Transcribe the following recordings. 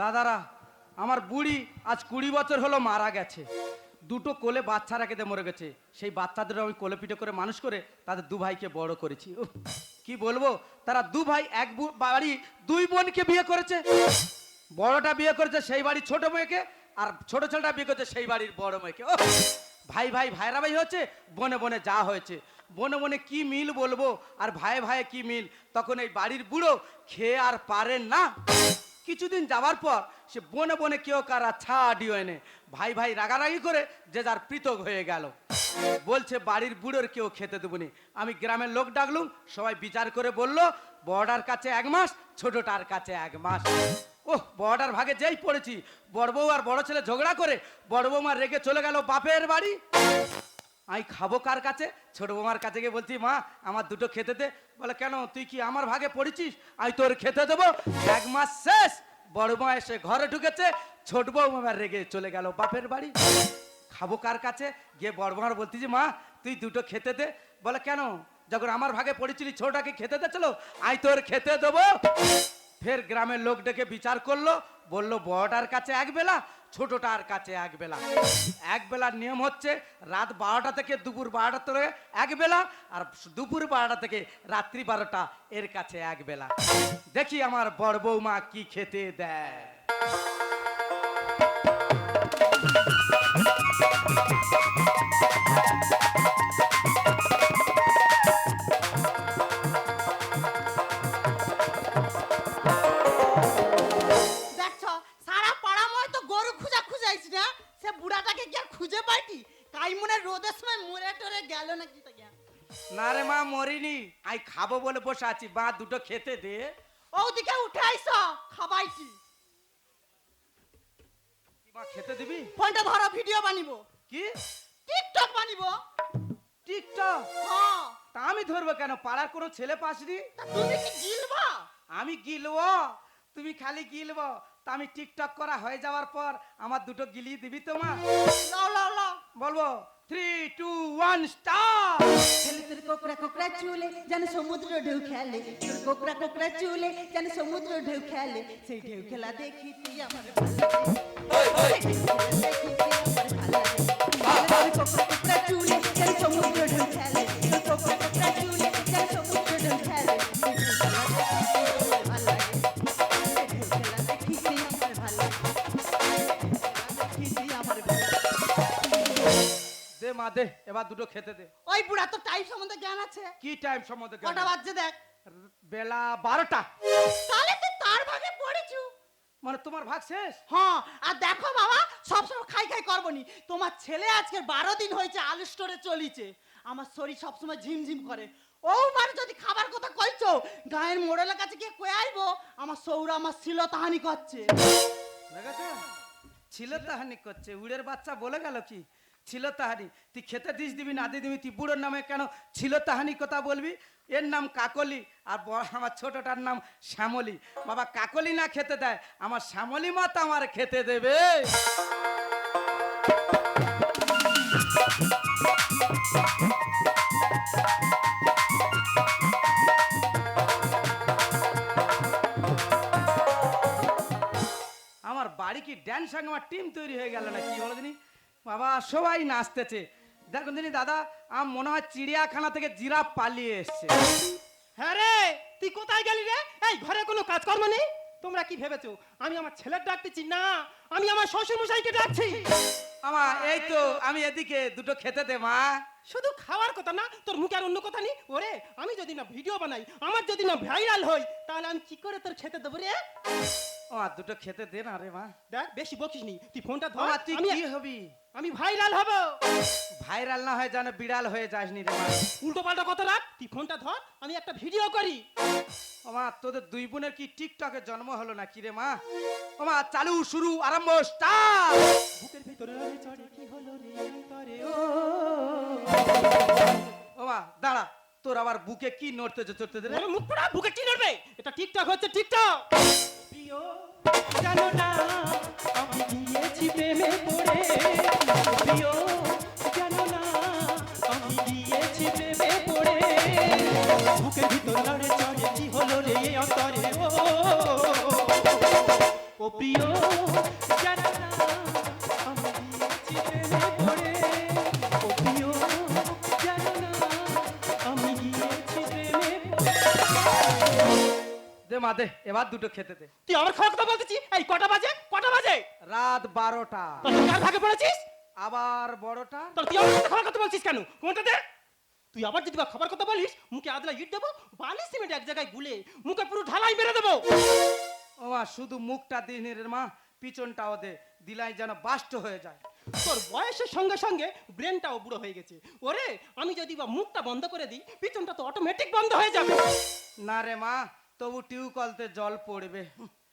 দাদারা, আমার বুড়ি আজ কুড়ি বছর হলো মারা গেছে। দুটো কোলে বাচ্চারা রেখে মরে গেছে। সেই বাচ্চাদের আমি কোলে পিঠে করে মানুষ করে তাদের দু ভাইকে বড় করেছি। কি বলব? তারা দু ভাই, এক বাড়ি দুই বোনকে বিয়ে করেছে। বড়টা বিয়ে করেছে সেই বাড়ির ছোট মেয়েকে, আর ছোট ছেলেটা বিয়ে করেছে সেই বাড়ির বড় মেয়েকে। ভাই ভাই, ভাইরা ভাই হচ্ছে বনে বনে যা হয়েছে। বনে বনে কি মিল বলব? আর ভাই ভাই কি মিল? তখন এই বাড়ির বুড়ো খেয়ে আর পারেন না। কিছুদিন যাওয়ার পর সে বনে বনে কেউ কারা ছাড়িও এনে। ভাই ভাই রাগারাগি করে যে যার পৃথক হয়ে গেল। বলছে, বাড়ির বুড়োর কেউ খেতে দেবনি আমি গ্রামের লোক ডাকলুম, সবাই বিচার করে বলল বড়ার কাছে এক মাস, ছোটটার কাছে এক মাস। ওহ বড়ার ভাগে যেই পড়েছি, বড় বউ আর বড় ছেলে ঝগড়া করে বড় বৌমা রেগে চলে গেল বাপের বাড়ি। আমি খাব কার কাছে? ছোট বৌমার কাছে গিয়ে বলছি, মা, আমার দুটো খেতে দে। বলে, কেন, তুই কি আমার ভাগে পড়েছিস? আমি তোর খেতে দেবো? এক মাস শেষ, বড় মা এসে ঘরে ঢুকেছে, ছোট বৌমা রেগে চলে গেল বাপের বাড়ি। খাব কার কাছে? গিয়ে বড় বৌমার বলতেছি মা, তুই দুটো খেতে দে। বলে, কেন? যখন আমার ভাগে পড়েছিলি ছোটটাকে খেতে দিয়েছিল, আমি তোর খেতে দেবো। ফের গ্রামের লোক ডেকে বিচার করল, বলল বড়টার কাছে এক বেলা ছোটটার কাছে এক বেলা। এক বেলার নিয়ম হচ্ছে রাত বারোটা থেকে দুপুর বারোটা থেকে এক বেলা, আর দুপুর বারোটা থেকে রাত্রি বারোটা এর কাছে এক বেলা। দেখি আমার বড় বৌমা কি খেতে দেয়। দেখছ বসে আছি মা দুটো খেতে দে। ওদিকে উঠে আইস খাবাইছি। খেতে দিবি? ফোনটা ধরো ভিডিও বানিব। কি? টিকটক বানিব। টিকটক? হ্যাঁ। তা আমি ধরবো কেন? পাড়ার কোনো ছেলে পাসনি? তুমি কি গিলবা? আমি গিলব। তুমি খালি গিলব। তা আমি টিকটক করা হয়ে যাওয়ার পর আমার দুটো গিলিয়ে দিবি তো মা? লাও লাও লাও। বলব থ্রি টু ওয়ান স্টার খেলে তোর কোকড়া কোকড়া চুলে যেন সমুদ্র ঢেউ খেলে। তোর কোকড়া কোকড়া চুলে যেন সমুদ্র ঢেউ খেলে। সেই ঢেউ খেলা দেখিতে আমার ভালো লাগে। সেই ঢেউ আমার ভালো লাগে। কোকড়া কোকড়া চুলে যেন সমুদ্র ঢেউ খেলে। দে মা দে এবার দুটো খেতে দে। ওই বুড়া তো টাইম সম্বন্ধে জ্ঞান আছে? কি টাইম সম্বন্ধে জ্ঞান? কটা বাজছে দেখ। বেলা বারোটা। তাহলে তুই তার ভাগে পড়েছু। মানে তোমার ভাগ শেষ? হ্যাঁ আর দেখো বাবা সবসময় খাই খাই করবনি। তোমার ছেলে আজকে বারো দিন হয়েছে আলু স্টোরে চলিছে। আমার শরীর সবসময় ঝিমঝিম করে। ও মানে যদি খাবার কথা কইছো গায়ের মোড়লের কাছে গিয়ে কয়ে আইবো আমার সৌরা আমার ছিল তাহানি করছে। দেখেছ ছিল তাহানি করছে। উড়ের বাচ্চা বলে গেল কি? ছিল তাহানি তুই খেতে দিস দিবি না দিবি, তুই বুড়োর নামে কেন ছিল তাহানি কথা বলবি? এর নাম কাকলি আর আমার ছোটটার নাম শ্যামলি। বাবা, কাকলি না খেতে দেয়, আমার শ্যামলি মা তো আমার খেতে দেবে। আমার বাড়ি কি ড্যান্স আমার টিম তৈরি হয়ে গেল না কি বলো বাবা সবাই নাচতেছে। দেখুন দিনি দাদা আমার মনে হয় চিড়িয়াখানা থেকে জিরাফ পালিয়ে এসছে। হ্যাঁ রে তুই কোথায় গেলি রে? এই ঘরে কোনো কাজকর্ম নেই? তোমরা কি ভেবেছো? আমি আমার ছেলের ডাকতেছি? না আমি আমার শ্বশুর মশাইকে ডাকছি। আমা এই তো আমি এদিকে দুটো খেতে দে মা। শুধু খাওয়ার কথা না তোর মুখে আর অন্য কথা নেই? ওরে আমি যদি না ভিডিও বানাই আমার যদি না ভাইরাল হই তাহলে আমি কি করে তোর খেতে দেবো রে? ও মা, দুটো খেতে দে না রে মা। দেখ বেশি বকিস নি তুই ফোনটা ধর। তুই কি হবি? আমি ভাইরাল হব। ভাইরাল না হয়ে যেন বিড়াল হয়ে যাসনি রে মা। উল্টো পাল্টা কথা রাখ। তুই ফোনটা ধর আমি একটা ভিডিও করি। ও মা তোদের দুই বোনের কি টিকটকে জন্ম হলো না কি রে মা? ও মা চালু শুরু আরম্ভ স্টার বুকের ভিতরে চড়ে কি হলো রে অন্তরে ও। ও মা দাঁড়া তোর আবার বুকে কি নড়তেছে চড়তেছে রে? মুখ পোড়া বুকে কি নড়বে? এটা টিকটক হচ্ছে টিকটক। প্রিয় জানো না আমি গিয়েছি প্রেমে পড়ে। প্রিয় জানো না আমি গিয়েছি প্রেমে পড়ে। বুকের ভিতর লড়ে চড়ে কি হলো রে অন্তরে? ও প্রিয় জানো না দে মা দে এবার দুটো খেতে দে। তুই আমার খাওয়ার কথা বলতেছি এই কটা বাজে? কটা বাজে? রাত বারোটা। তোর কার ভাগে পড়েছিস? আবার বড়টা? তোর তুই আমার সাথে কথা বলছিস কেন? কোনটা দে। তুই আবার যদি বা খাবার কথা বলিস মুখে আদলা ইট দেবো বালি সিমেন্ট এক জায়গায় গুলে মুখে পুরো ঢালাই মেরে দেবো। ও মা শুধু মুখটা দিনের মা পিছনটাও দে দিলাই যেন বাষ্ট হয়ে যায়। তোর বয়সের সঙ্গে সঙ্গে ব্রেনটাও বুড়ো হয়ে গেছে। ওরে আমি যদি বা মুখটা বন্ধ করে দিই পিছনটা তো অটোমেটিক বন্ধ হয়ে যাবে। না রে মা তবু টিউকলতে জল পড়বে।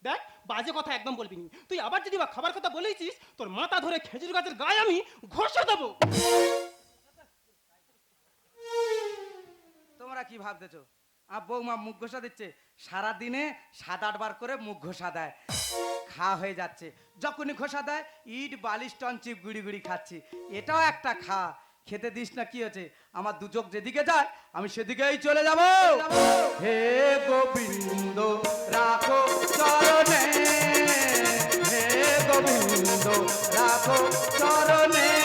দেখ, বাজে কথা একদম বলবি নি। তুই আবার যদি বা খাবার কথা বলেছিস তোর মাথা ধরে খেজুর গাছের গায়ে আমি ঘষে দেবো। তোমরা কি ভাবতেছো? আর বৌমা মুখ ঘষা দিচ্ছে সারা দিনে সাত আটবার করে মুখ ঘষা দেয়। খাওয়া হয়ে যাচ্ছে। যখনই ঘষা দেয়, ইট, বালিশ টন চিপ গুড়ি গুড়ি খাচ্ছি। এটাও একটা খা খেতে দিস না, কি হয়েছে? আমার দুচোখ যেদিকে যায়, আমি সেদিকেই চলে যাব। হে গোবিন্দ, রাখো চরণে। হে গোবিন্দ, রাখো চরণে।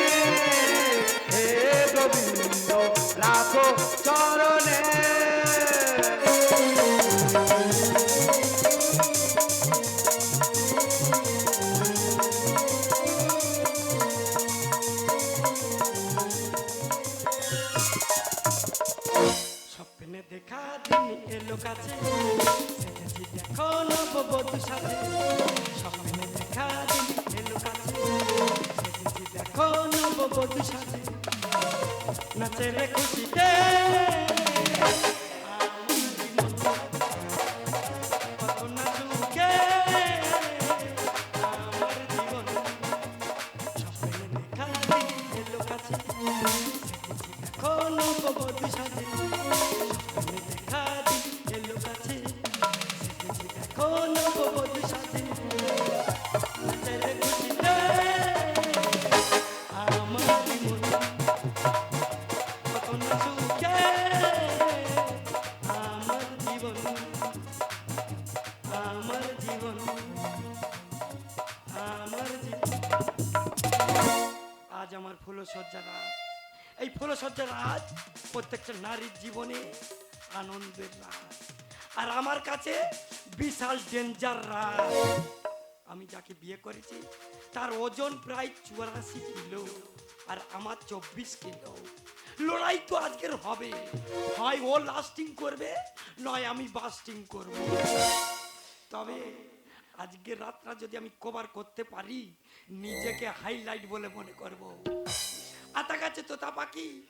নববধূ আনন্দের রাত। আর আমার কাছে বিশাল ডেঞ্জার রাত। আমি যাকে বিয়ে করেছি, তার ওজন প্রায় চুরাশি কিলো আর আমার চব্বিশ কিলো। লড়াই তো আজকের হবে। হয় ও লাস্টিং করবে, নয় আমি বাস্টিং করব। তবে আজকের রাতটা যদি আমি কভার করতে পারি, নিজেকে হাইলাইট বলে মনে করব। আতা গাছে তোতা পাখি,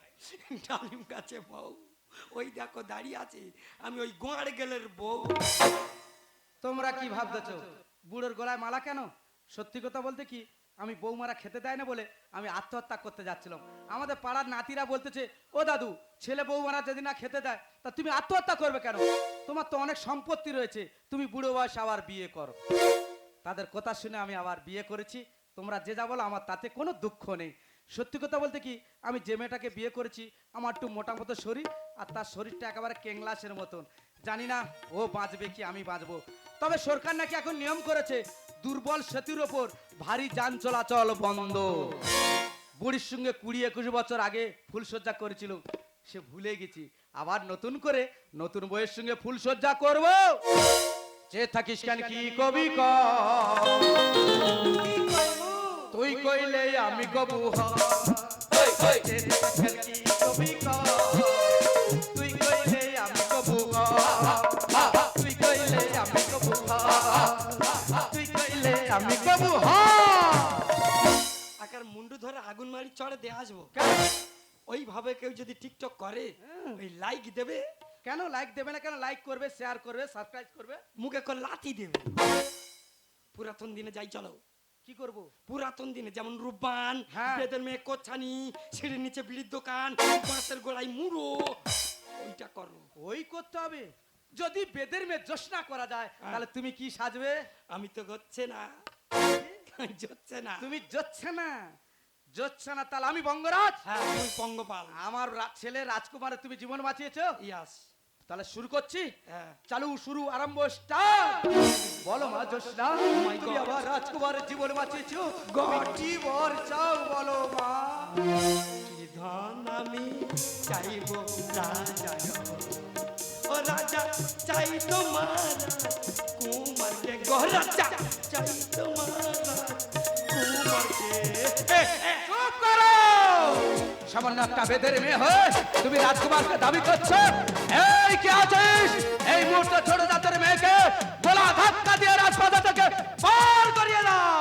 ডালিম গাছে বউ। ওই দেখো দাঁড়িয়ে আছে। আমি ওই গোয়ার গেলের বউ। তোমরা কি ভাবতেছো? বুড়োর গলায় মালা কেন? সত্যি কথা বলতে কি, আমি বৌমারা খেতে দেয় না বলে আমি আত্মহত্যা করতে যাচ্ছিলাম। আমাদের পাড়ার নাতিরা বলতেছে, ও দাদু, ছেলে বৌমারা যদি না খেতে দেয়, তা তুমি আত্মহত্যা করবে কেন? তোমার তো অনেক সম্পত্তি রয়েছে, তুমি বুড়ো বয়স আবার বিয়ে করো। তাদের কথা শুনে আমি আবার বিয়ে করেছি। তোমরা যে যা বলো, আমার তাতে কোনো দুঃখ নেই। সত্যি কথা বলতে কি, আমি যে মেয়েটাকে বিয়ে করেছি, আমার একটু মোটা মতো শরীর আর তার শরীরটা একেবারে কেংলাসের মতন। জানি না ও বাঁচবে কি আমি বাঁচবো। তবে সরকার নাকি এখন নিয়ম করেছে দুর্বল সেতুর ওপর ভারী যান চলাচল বন্ধ। বুড়ির সঙ্গে কুড়ি একুশ বছর আগে ফুলসজ্জা করেছিল সে ভুলে গেছি। আবার নতুন করে নতুন বইয়ের সঙ্গে ফুলসজ্জা করব। যে থাকিস কেন কি কবি ক? তুই কইলে আমি কবু হ। আকার মুন্ডু ধরে আগুন মারি চড়ে দিয়ে আসব। ওইভাবে কেউ যদি টিকটক করে ওই লাইক দেবে। কেন লাইক দেবে না? কেন লাইক করবে শেয়ার করবে সাবস্ক্রাইব করবে? মুখে করে লাথি দেবে। পুরাতন দিনে যাই চলো। কি করব? পুরাতন দিনে যেমন রূপবান হ্যাঁ। বেদের মেয়ে কোচ্ছানি সিঁড়ির নিচে বিড়ির দোকান বাঁশের গোড়ায় মুড়ো ওইটা করো। ওই করতে হবে। যদি বেদের মেয়ে জোসনা করা যায় তাহলে তুমি কি সাজবে? আমি তো হচ্ছে না। জচ্ছে না তুমি জোচ্ছে না জোচ্ছে না তাহলে আমি বঙ্গরাজ? হ্যাঁ তুমি পঙ্গপাল। আমার ছেলে রাজকুমারের তুমি জীবন বাঁচিয়েছো? ইয়াস তাহলে শুরু করছি? হ্যাঁ। চালু শুরু আরম্ভ স্টার্ট বলো মা জোসনা তুমি আবার রাজকুমারের জীবন বাঁচিয়েছো? গটি বর চাও বলো মা? কি ধন আমি চাইব রাজা ও রাজা চাই তোমার। কুমারকে গো রাজা চাই তোমার। চুপ করো। সামান্য একটা বেদের মেয়ে হয়ে তুমি রাজকুমারকে দাবি করছ। এই কে আছিস? এই মুহূর্তে ছোট জাতের মেয়েকে গোলা ধাক্কা দিয়ে রাজপাতা থেকে পার করিয়ে দাও।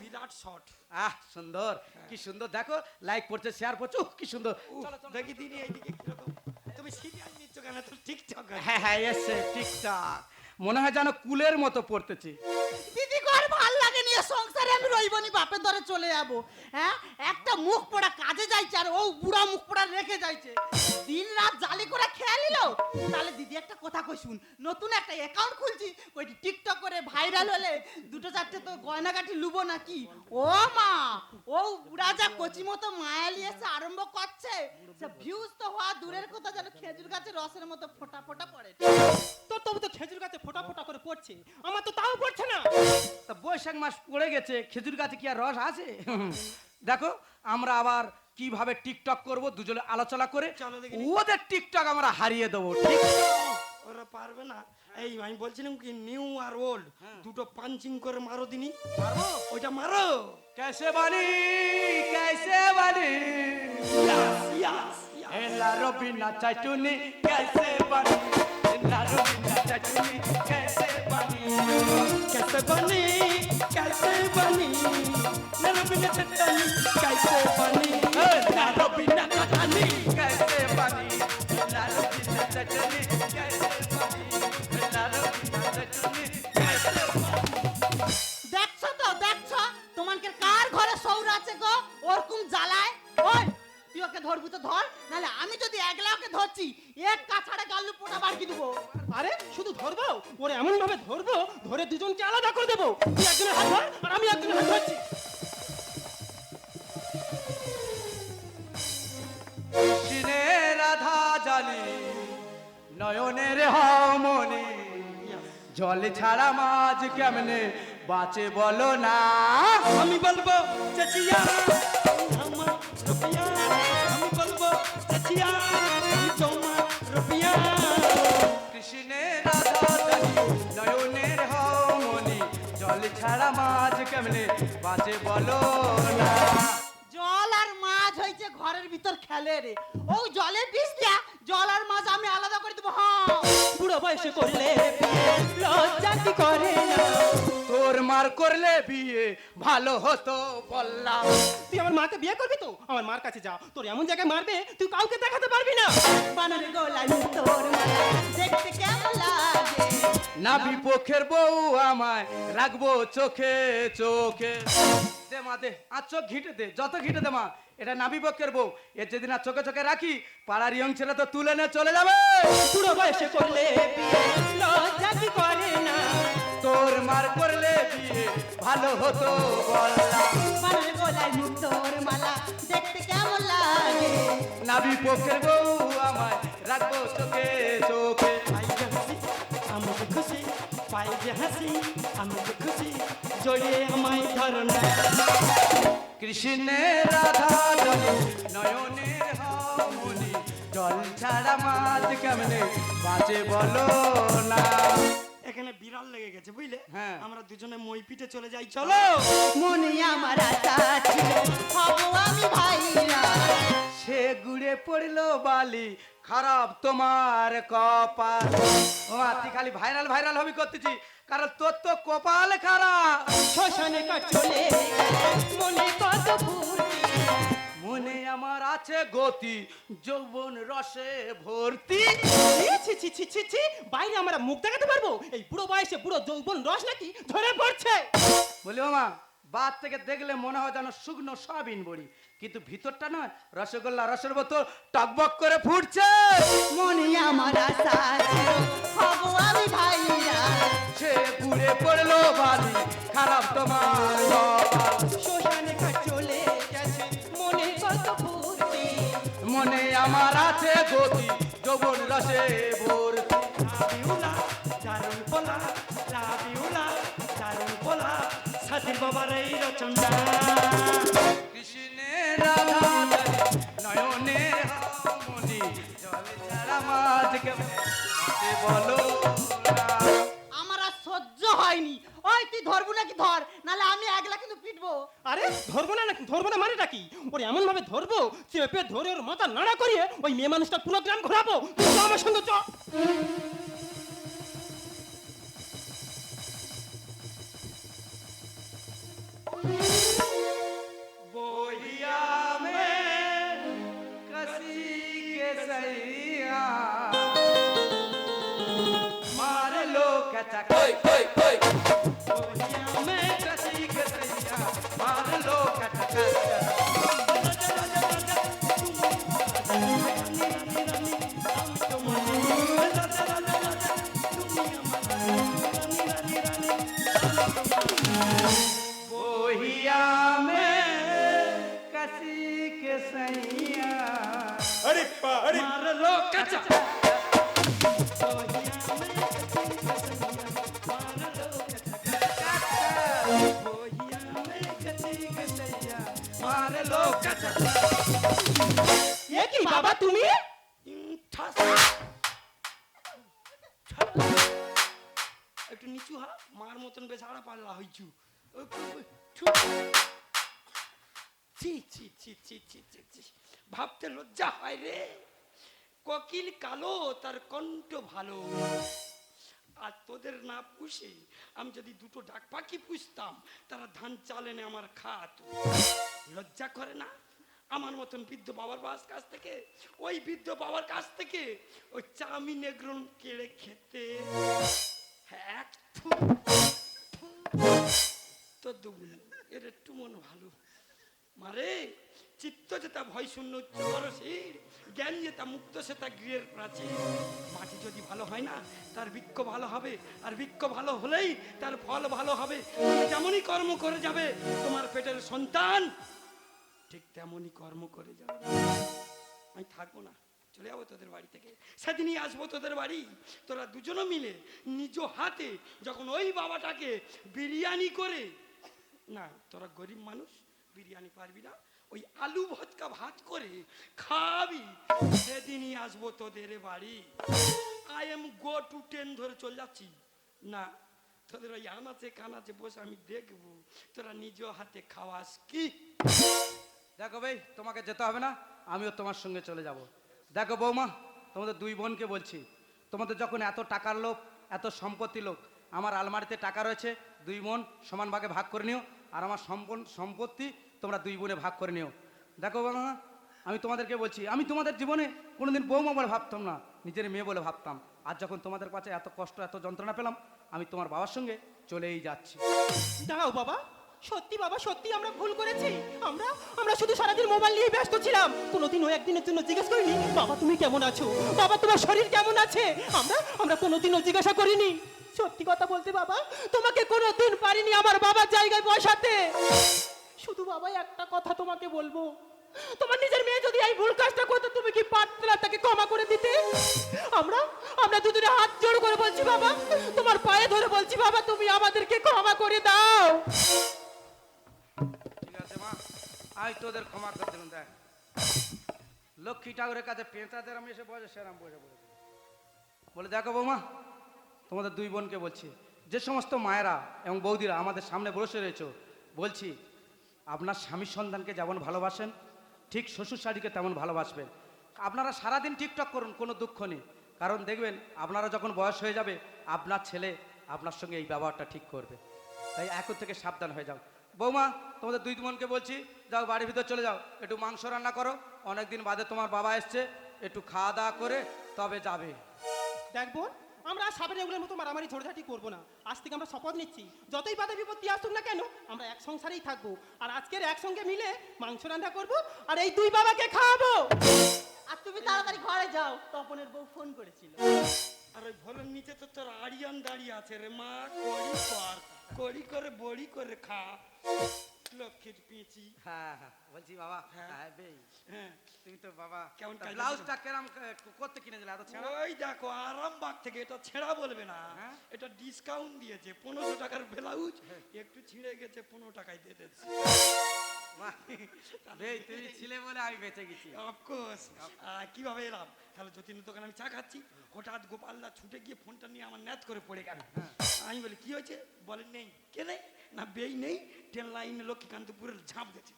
বিরাট শট। আহ সুন্দর। কি সুন্দর। দেখো লাইক পড়ছে শেয়ার করছ কি সুন্দর। দেখি দিদি এইদিকে কীরকম তুমি সিরিয়াল নিচ্ছ কেন? তো ঠিকঠাক হ্যাঁ হ্যাঁ এসছে ঠিকঠাক মনে হয় যেন কুলের মতো পড়তেছি। দিদি ঘর ভালো লাগে নিয়ে সংসারে আমি রইবনি বাপের ধরে চলে যাব। হ্যাঁ? একটা মুখ পোড়া কাজে যাইছে আর ও বুড়া মুখ পোড়া রেখে যাইছে। দিন রাত জালি করে খেয়ে নিল। তাহলে দিদি একটা কথা কই শুন, নতুন একটা অ্যাকাউন্ট খুলছি ওইটি টিকটক করে ভাইরাল হলে দুটো চারটে তো গয়নাগাটি লুবো নাকি? ও মা, ও বুড়া যা কচি মতো মায়ালি এসে আরম্ভ করছে। সে ভিউজ তো হওয়া দূরের কথা যেন খেজুর গাছে রসের মতো ফোটা ফোটা পড়ে। তোর তবু তো খেজুর গাছে ফোটা ফোটা করে পড়ছে। আমার তো তাও পড়ছে না। তা বৈশাখ মাস পড়ে গেছে খেজুর গাছে কি আর রস আছে দেখো আমরা আবার কিভাবে টিকটক করব দুজনে আলোচনা করে চলো দেখি। ওদের টিকটক আমরা হারিয়ে দেবো ঠিক ওরা পারবে না এই আমি বলছিলাম কি নিউ আর ওল্ড দুটো পাঞ্চিং করে মারো দিনি পারবো ওইটা মারো कैसे बनी कैसे बनी ইয়াস ইয়াস एला रोबिना चटनी कैसे बनी एला रोबिना चटनी कैसे बनी कैसे बनी कैसे बनी मेरे बिना चटनी कैसे बनी एला रोबिना चटनी ছাড়া মাছ কেমনে বাঁচে বলো না? আমি বলব চাচিয়া আমি বলব চাচিয়া তোমার রুপিয়া। কৃষ্ণে নয়নের হমনি জল ছাড়া মাছ কেমনে বাঁচে বলো না? জল আর মাছ হয়েছে ঘরের ভিতর খেলে রে। ও জলে বিষ দিয়া জল আর মাছ আমি আলাদা করে দেবো হ্যাঁ। বুড়ো বয়সে করলে লজ্জা কি করে না? তোর মার করলে বিয়ে ভালো হতো বললাম তুই আমার মাকে বিয়ে করবি তো? আমার মার কাছে যা তোর এমন জায়গায় মারবে তুই কাউকে দেখাতে পারবি না। বানর গোলাই তোর মালা দেখতে কেমন লাগে? না বিপক্ষের বউ আমায় রাখব চোখে চোখে। দে মা দে। আর চোখ ঘিটে দে যত ঘিটে দে মা। এটা নাবি বিপক্ষের বউ। এর যেদিন আর চোখে চোখে রাখি পাড়ার ইয়ং ছেলে তো তুলে নিয়ে চলে যাবে। বুড়ো বয়সে করলে বিয়ে লজ্জা কি করে না? তোর মার করলে বিয়ে ভালো হতো বললাম বানর গোলাই তোর মালা দেখতে কেমন লাগে? না বিপক্ষের বউ আমায় রাখব চোখে চোখে। আমাকে খুশি পাই যে হাসি আমাকে খুশি জড়িয়ে আমায় ধরনা। কৃষ্ণে রাধা জলে নয়নে হামনি জল ছাড়া মাছ কেমনে বাঁচে বলো না? এখানে বিড়াল লেগে গেছে বুঝলে? হ্যাঁ। আমরা দুজনে মই পিঠে চলে যাই চলো! মনি আমার আশা পড়ল বালি খারাপ তোমার কপাল। ও তুই খালি ভাইরাল ভাইরাল হবি করতেছি কারণ তোর তো কপাল খারাপ। শ্মশানে চলে মনে কত মনে আমার আছে গতি যৌবন রসে ভর্তি। ছি ছি ছি ছি ছি বাইরে আমরা মুখ দেখাতে পারব? এই বুড়ো বয়সে বুড়ো যৌবন রস নাকি ধরে পড়ছে? বলি মা বাদ থেকে দেখলে মনে হয় যেন শুকনো সয়াবিন বড়ি। কিন্তু ভিতরটা নয় রসগোল্লা রসের বোতল টকবক করে ফুটছে। মনে আমার আশা হব আমি ভাইরা সে পুড়ে পড়ল বালি খারাপ তোমার। শ্মশানে চলে গেছে মনে কত ফুর্তি। মনে আমার আছে গতি যৌবন রসে ভর্তি। লাভিউলা দারুণ পোলা লাভিউলা দারুণ পোলা সাথীর বাবার এই রচনা। আমার আর সহ্য হয়নি। ওই তুই ধরবো নাকি ধর? নালে আমি একলা কিন্তু পিটবো। আরে ধরবো না নাকি? ধরবো না মানেটা কি? ওর এমন ভাবে ধরবো চেপে ধরে ওর মাথা নাড়া করিয়ে ওই মেয়ে মানুষটা পুরো গ্রাম ঘোরাবো। তুই আমার সঙ্গে চ। হয় রে? কোকিল কালো, তার কণ্ঠ ভালো। আর তোদের না পুষে আমি যদি দুটো ডাক পাখি পুষতাম, তারা ধান চাল এনে আমার খাত। লজ্জা করে না? আমার মতন বৃদ্ধ বাবার বাস কাছ থেকে? ওই বৃদ্ধ বাবার কাছ থেকে ওই চাউমিন এগরোল কেড়ে খেতে। হ্যাঁ থু। তো দুবুল এর একটু মন ভালো। মারে, চিত্ত যেটা ভয় শূন্য উচ্চ বরসীর জ্ঞান যেটা মুক্ত, সেটা গৃহের প্রাচীর। মাটি যদি ভালো হয় না, তার বৃক্ষ ভালো হবে, আর বৃক্ষ ভালো হলেই তার ফল ভালো হবে। যেমনই কর্ম করে যাবে, তোমার পেটের সন্তান ঠিক তেমনই কর্ম করে যাবে। আমি থাকব না, চলে যাব তোদের বাড়ি থেকে। সেদিনই আসব তোদের বাড়ি। তোরা দুজনে মিলে নিজ হাতে যখন ওই বাবাটাকে বিরিয়ানি করে, না, তোরা গরিব মানুষ? বিরিয়ানি পারবি না? ওই আলু ভটকা ভাত করে খাবি। সেদিনই আসব তোদের বাড়ি। I am go to ten ধরে চলে যাচ্ছি। না, তোদের ওই আনাচে কানাচে বসে আমি দেখব। তোরা নিজ হাতে খাওয়াস কি? দেখো ভাই, তোমাকে যেতে হবে না, আমিও তোমার সঙ্গে চলে যাব। দেখো বৌমা, তোমাদের দুই বোনকে বলছি। তোমাদের যখন এত টাকার লোক এত সম্পত্তি লোক আমার আলমারিতে টাকা রয়েছে, দুই বোন সমান ভাগে ভাগ করে নিও। আর আমার সম্পত্তি তোমরা দুই বোনে ভাগ করে নিও। দেখো বৌমা আমি তোমাদেরকে বলছি, আমি তোমাদের জীবনে কোনোদিন বৌমা বলে ভাবতাম না, নিজের মেয়ে বলে ভাবতাম। আর যখন তোমাদের কাছে এত কষ্ট, এত যন্ত্রণা পেলাম, আমি তোমার বাবার সঙ্গে চলেই যাচ্ছি। দাঁড়াও বাবা, সত্যি বাবা, সত্যি আমরা ভুল করেছি। আমরা আমরা শুধু সারাদিন মোবাইল নিয়ে ব্যস্ত ছিলাম। কোনোদিন ও একদিনের জন্য জিজ্ঞেস করিনি, বাবা তুমি কেমন আছো? বাবা তোমার শরীর কেমন আছে? আমরা আমরা কোনোদিনও জিজ্ঞাসা করিনি। সত্যি কথা বলতে বাবা, তোমাকে কোনোদিন পারিনি আমার বাবার জায়গায় বসাতে। শুধু বাবা, একটা কথা তোমাকে বলব। তোমার নিজের মেয়ে যদি এই ভুল কাজটা করতো, তুমি কি পারতে তাকে ক্ষমা করে দিতে? আমরা আমরা দুজনে হাত জোড় করে বলছি, বাবা, তোমার পায়ে ধরে বলছি, বাবা, তুমি আমাদেরকে ক্ষমা করে দাও। ঠিক আছে, মা। আমি তোদের ক্ষমা করে দিলাম, দেখ। লক্ষ্মী ঠাকুরের কাছে পেঁচাদের আমি এসে বসে সেরাম বসে বসে। বলে, দেখো বৌমা তোমাদের দুই বোনকে বলছি, যে সমস্ত মায়েরা এবং বৌদিরা আমাদের সামনে বসে রয়েছে, বলছি, আপনার স্বামীর সন্তানকে যেমন ভালোবাসেন, ঠিক শ্বশুর শাড়িকে তেমন ভালোবাসবেন। আপনারা সারাদিন টিকটক করুন, কোনো দুঃখ নেই। কারণ দেখবেন, আপনারা যখন বয়স হয়ে যাবে, আপনার ছেলে আপনার সঙ্গে এই ব্যবহারটা ঠিক করবে। তাই এখন থেকে সাবধান হয়ে যাও। বৌমা, তোমাদের দুই বোনকে বলছি, যাও বাড়ির ভিতর চলে যাও, একটু মাংস রান্না করো। অনেকদিন বাদে তোমার বাবা এসছে, একটু খাওয়া দাওয়া করে তবে যাবে। দেখব আমরা সাবের এগুলোর মতো মারামারি ঝড়ঝাটি করব না। আজ থেকে আমরা শপথ নিচ্ছি। যতই বাধা বিপত্তি আসুক না কেন আমরা এক সংসারেই থাকব। আর আজকের একসঙ্গে মিলে মাংস রান্না করব আর এই দুই বাবাকে খাওয়াবো। আর তুমি তাড়াতাড়ি ঘরে যাও। তপনের বউ ফোন করেছিল। আর ওই ভোলের নিচে তো তোর আড়িয়ান দাঁড়িয়ে আছে রে মা করি কর করি করে বড়ি করে খা। লক্ষের পেঁচি হ্যাঁ হ্যাঁ বলছি বাবা হ্যাঁ। হ্যাঁ বেই হ্যাঁ। তুমি তো বাবা কেমন ব্লাউজটা কেরাম করতে কিনে দিলে এত ছেঁড়া? ওই দেখো আরামবাগ থেকে এটা ছেঁড়া বলবে না। হ্যাঁ? এটা ডিসকাউন্ট দিয়েছে পনেরো টাকার ব্লাউজ। একটু ছিঁড়ে গেছে পনেরো টাকায় দিয়ে দিয়েছে। তুমি ছিলে বলে আমি বেঁচে গেছি। অফকোর্স কীভাবে এলাম? তাহলে যতীনের দোকানে আমি চা খাচ্ছি হঠাৎ গোপালদা ছুটে গিয়ে ফোনটা নিয়ে আমার ন্যাত করে পড়ে গেল। আমি বলি কি হয়েছে? বলেন নেই কে নেই? না বেই নেই ট্রেন লাইনে লক্ষ্মীকান্তপুরের ঝাঁপ গেছে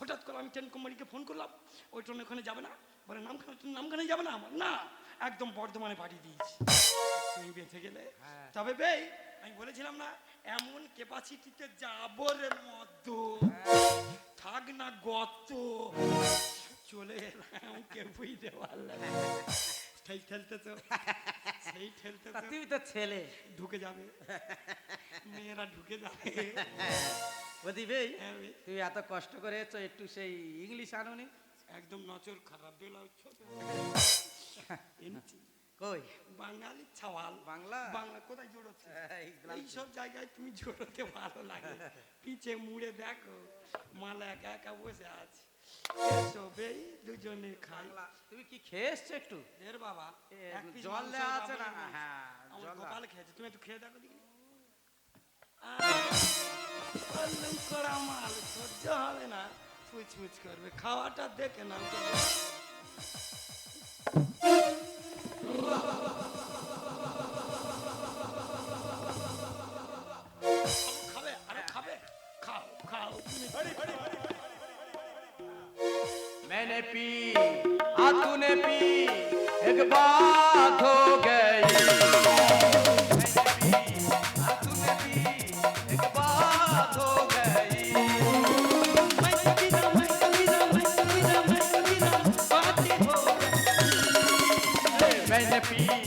হঠাৎ করে আমি ট্রেন কোম্পানিকে ফোন করলাম ওই ট্রেন ওখানে যাবে না? বলে নামখানা নামখানে যাবে না আমার? না একদম বর্ধমানে পাঠিয়ে দিয়েছি। তুমি বেঁচে গেলে। হ্যাঁ। তবে বেই আমি বলেছিলাম না এমন ক্যাপাসিটিতে যাব রে মদ্য থাক না গত চলে এলাম কে বুঝতে পারলাম সেই ঠেলতে তো সেই ঠেলতে তুমি তো ছেলে। ঢুকে যাবে। মেয়েরা ঢুকে যাবে। বেই হ্যাঁ এত কষ্ট করে একটু সেই ইংলিশ আনুনি? একদম নজর খারাপ বেলাও কই? বাঙালি ছাওয়াল। বাংলা? বাংলা কোথায় জোড়াচ্ছে? সব জায়গায় তুমি জোড়াতে ভালো লাগে। পিছে মুড়ে দেখো মালা একা একা বসে আছে। এসো বেই দুজনে খাই। তুমি কি খেয়ে এসছো একটু? এর বাবা জল দেয়া আছে না? হ্যাঁ, আমার জল গোপাল খেয়েছে তুমি একটু খেয়ে দেখো দেখি। করা মাল সহ্য হবে না। ফুচফুচ করবে খাওয়াটা দেখে না happy.